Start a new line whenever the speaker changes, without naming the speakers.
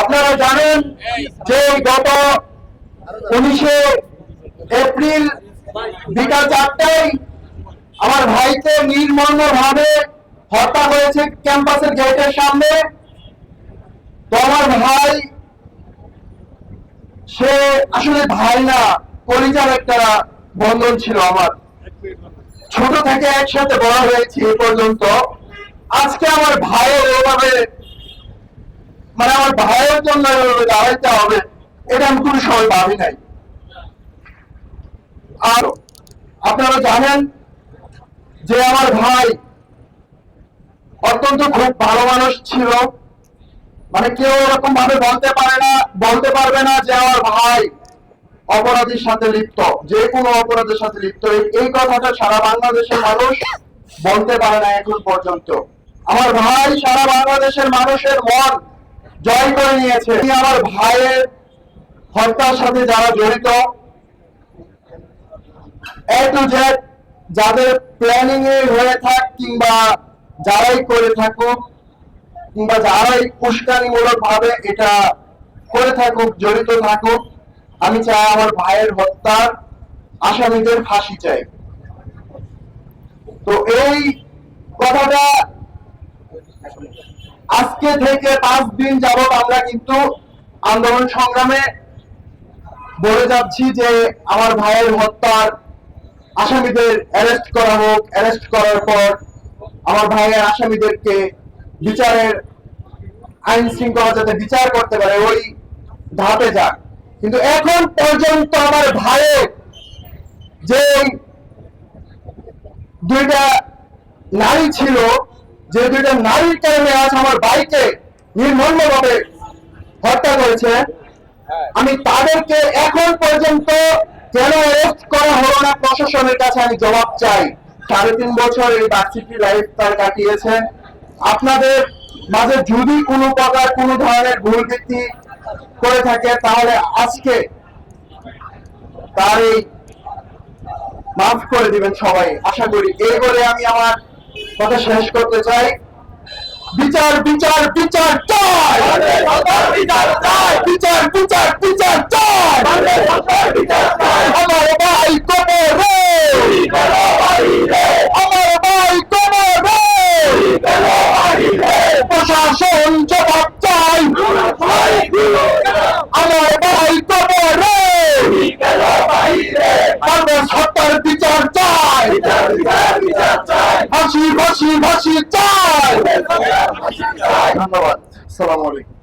আপনারা জানেন যে গত উনিশে এপ্রিল বিকাল চারটায় আমার ভাইকে নির্মম ভাবে হত্যা হয়েছে ক্যাম্পাসের গেটের সামনে। তো আমার ভাই সে আসলে ভাই না কলিজার একটা বন্ধন ছিল আমার। ছোট থেকে একসাথে বড় হয়েছি এ পর্যন্ত। আজকে আমার ভাইয়ের এভাবে মানে আমার ভাইয়ের জন্য এভাবে দাঁড়াইতে হবে, এটা আমি কোনো সময় ভাবি নাই। আর আপনারা জানেন যে আমার ভাই অত্যন্ত খুব ভালো মানুষ ছিল। মানে কেউ এরকম ভাবে বলতে পারে না, বলতে পারবে না যে আমার ভাই অপরাধীর সাথে লিপ্ত, যে কোনো অপরাধের সাথে লিপ্ত। এই কথাটা সারা বাংলাদেশের মানুষ বলতে পারে না এখন পর্যন্ত। আমার ভাই সারা বাংলাদেশের মানুষের মন জয় করে নিয়েছে। আমার ভাইয়ের হত্যার সাথে যারা জড়িত এ টু জেড যাদের প্ল্যানিং এ হয়ে থাক কিংবা যারাই করে থাকুক, কিংবা যারাই উস্কানিমূলক ভাবে এটা করে থাকুক, জড়িত থাকুক, আমি চাই আমার ভাইয়ের হত্যার আসামিদের ফাঁসি চাই। তো এই কথাটা আজকে থেকে পাঁচ দিন যাবত আমরা কিন্তু আন্দোলন সংগ্রামে বলে যাচ্ছি যে আমার ভাইয়ের হত্যার আসামিদের অ্যারেস্ট করা হোক, অ্যারেস্ট করার পর আমার ভাইয়ের আসামিদেরকে বিচারের আইন শৃঙ্খলা যাতে বিচার করতে পারে, ওই ধাপে যাক। কিন্তু এখন পর্যন্ত আমার ভাইয়ের যে দুইটা নারী ছিল যে দুইটা নারীর কারণে আজ আমার ভাইকে নির্মমভাবে হত্যা করেছে আমি তাদেরকে এখন পর্যন্ত কেন অ্যারেস্ট করা হলো না প্রশাসনের কাছে আমি জবাব চাই। সাড়ে তিন বছর এই ভার্সিটি লাইফ তার কাটিয়েছেন আপনাদের মাঝে যদি কোনো প্রকার কোনো ধরনের ভুল ভিত্তি করে থাকে তাহলে আজকে তার এই মাফ করে দিবেন সবাই। আশা করি এই বলে আমি আমার কথা শেষ করতে চাই। বিচার বিচার বিচার চাই বিচার বিচার বিচার বিচার চাই আমার ভাই আমার ভাই প্রশাসন জবাব চাই। আমার ভাই কবরে কংগ্রেস হত্যার বিচার চাই। ফাঁসি ফাঁসি ফাঁসি চাই। ধন্যবাদ। সালাম আলাইকুম।